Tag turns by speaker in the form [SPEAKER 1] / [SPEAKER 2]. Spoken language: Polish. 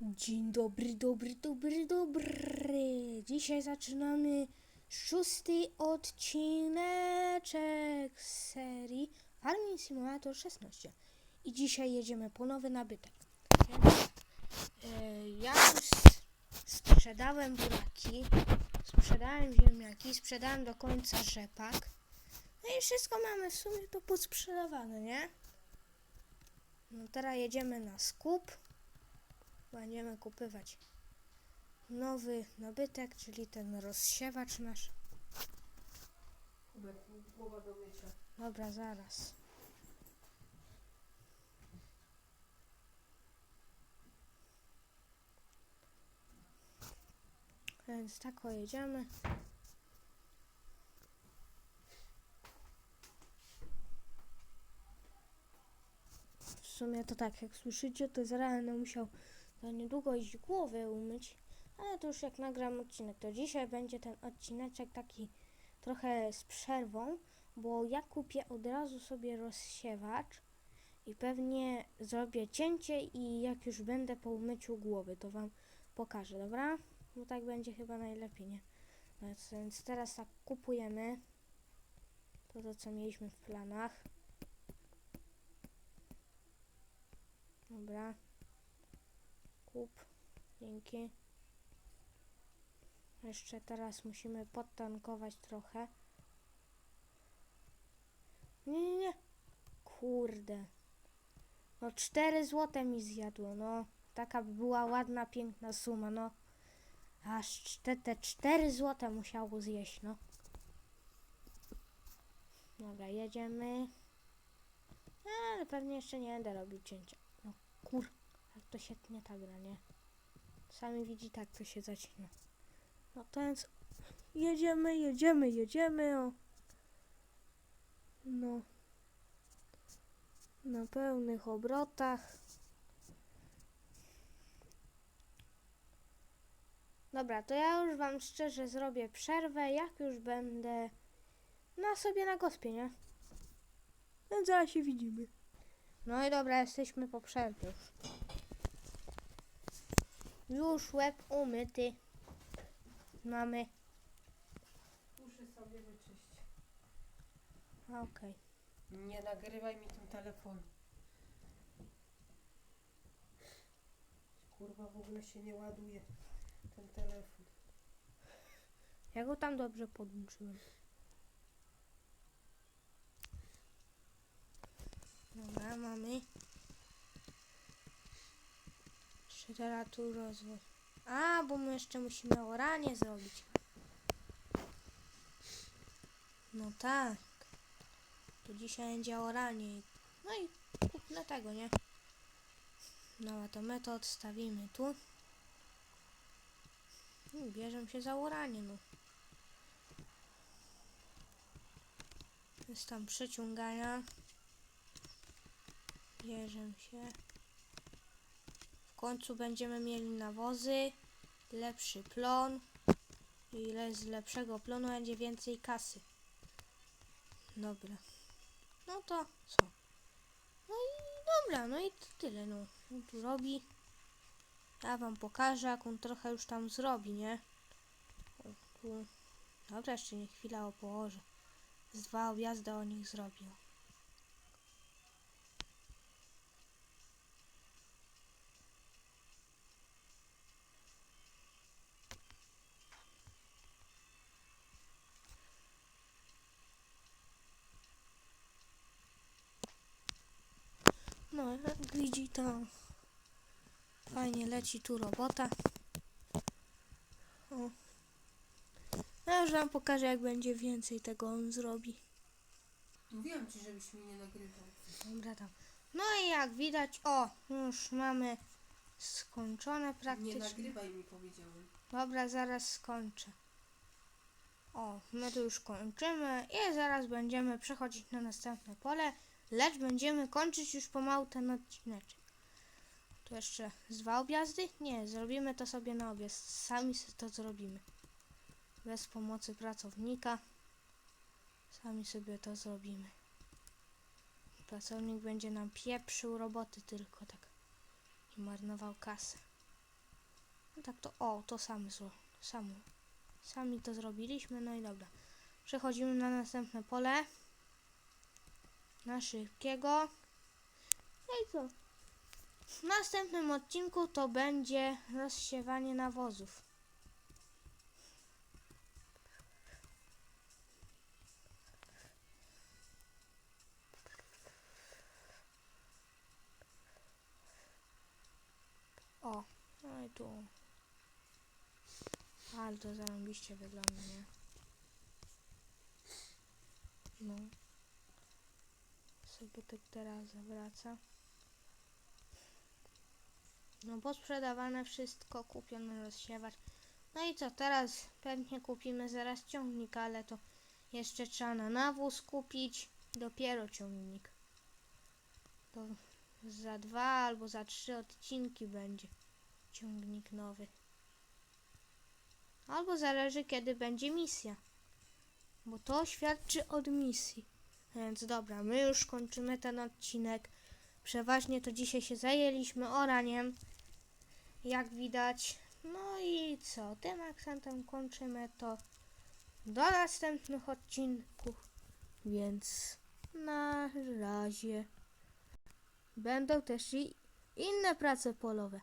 [SPEAKER 1] Dzień dobry, dobry, dobry, dobry. Dzisiaj zaczynamy szósty odcineczek z serii Farming Simulator 16. I dzisiaj jedziemy po nowy nabytek. E, ja już sprzedałem buraki, sprzedałem ziemniaki, sprzedałem do końca rzepak. No i wszystko mamy w sumie to posprzedawane, nie? No teraz jedziemy na skup będziemy kupywać nowy nabytek, czyli ten rozsiewacz nasz.
[SPEAKER 2] Kubek, głowa do mycia.
[SPEAKER 1] Dobra, zaraz. Więc tak jedziemy. W sumie to tak, jak słyszycie, to będę musiał niedługo iść głowę umyć, ale to już jak nagram odcinek, to dzisiaj będzie ten odcineczek taki trochę z przerwą, bo ja kupię od razu sobie rozsiewacz i pewnie zrobię cięcie i jak już będę po umyciu głowy, to wam pokażę, dobra? No tak będzie chyba najlepiej, nie? No Więc, teraz tak kupujemy to, to co mieliśmy w planach. Dobra. Dzięki. Jeszcze teraz musimy podtankować trochę. Nie, nie, nie. Kurde. No 4 złote mi zjadło, no. Taka by była ładna, piękna suma, no. Aż te 4 złote musiało zjeść, no. Dobra, jedziemy. Ale pewnie jeszcze nie będę robił cięcia. No kur... Jak to się tnie ta gra, nie? Sami widzi tak to się zacina. No to więc jedziemy, jedziemy, jedziemy. O. No. Na pełnych obrotach. Dobra, to ja już wam szczerze zrobię przerwę, jak już będę na sobie na gospie, nie? No zaraz się widzimy. No i dobra, jesteśmy po przerwie. Już łeb umyty. Mamy.
[SPEAKER 2] Muszę sobie wyczyść.
[SPEAKER 1] A, Okej.
[SPEAKER 2] Nie nagrywaj mi tym telefon. Kurwa, w ogóle się nie ładuje ten telefon.
[SPEAKER 1] Ja go tam dobrze podłączyłem. Dobra, mamy. Jeszcze rozwój. A, bo my jeszcze musimy oranie zrobić. No tak. To dzisiaj będzie oranie. No i kupnę tego, nie? No a to my to odstawimy tu. I bierzemy się za oranie, no. Jest tam przeciągania. Bierzemy się. Końcu będziemy mieli nawozy, lepszy plon. I z lepszego plonu będzie więcej kasy. Dobra. No to co? No i dobra, no i to tyle, no. On tu robi. Ja wam pokażę, jak on trochę już tam zrobi, nie? O, tu. Dobra, jeszcze nie chwila o położę. Z dwa objazdy o nich zrobił. No, jak widzi to fajnie leci tu robota. O. Ja już wam pokażę jak będzie więcej tego on zrobi.
[SPEAKER 2] Mówiłam ci, żebyś mi nie nagrywał.
[SPEAKER 1] Dobra tam. No i jak widać, o, już mamy skończone
[SPEAKER 2] Nie
[SPEAKER 1] praktycznie.
[SPEAKER 2] nagrywaj mi, powiedziałem.
[SPEAKER 1] Dobra, zaraz skończę. O, my tu już kończymy i zaraz będziemy przechodzić na następne pole, lecz będziemy kończyć już pomału ten odcineczek. Tu jeszcze dwa objazdy? Nie, zrobimy to sobie na objazd. Sami to zrobimy. Bez pomocy pracownika. Sami sobie to zrobimy. Pracownik będzie nam pieprzył roboty tylko tak i marnował kasę. No tak to, o, to sami, samo, sami to zrobiliśmy, no i dobra. Przechodzimy na następne pole. Na szybkiego. No i co? W następnym odcinku to będzie rozsiewanie nawozów. O, no i tu. Ale to zarąbiście wygląda, nie? No. Sobie tak teraz zawraca. No posprzedawane wszystko, kupione rozsiewać. No i co, teraz pewnie kupimy zaraz ciągnik, ale to jeszcze trzeba na nawóz kupić. Dopiero ciągnik. To za dwa albo za trzy odcinki będzie ciągnik nowy. Albo zależy kiedy będzie misja. Bo to świadczy od misji. Więc dobra, my już kończymy ten odcinek. Przeważnie to dzisiaj się zajęliśmy oraniem. Jak widać. No i co? Tym akcentem kończymy to do następnych odcinków. Więc na razie. Będą też i inne prace polowe.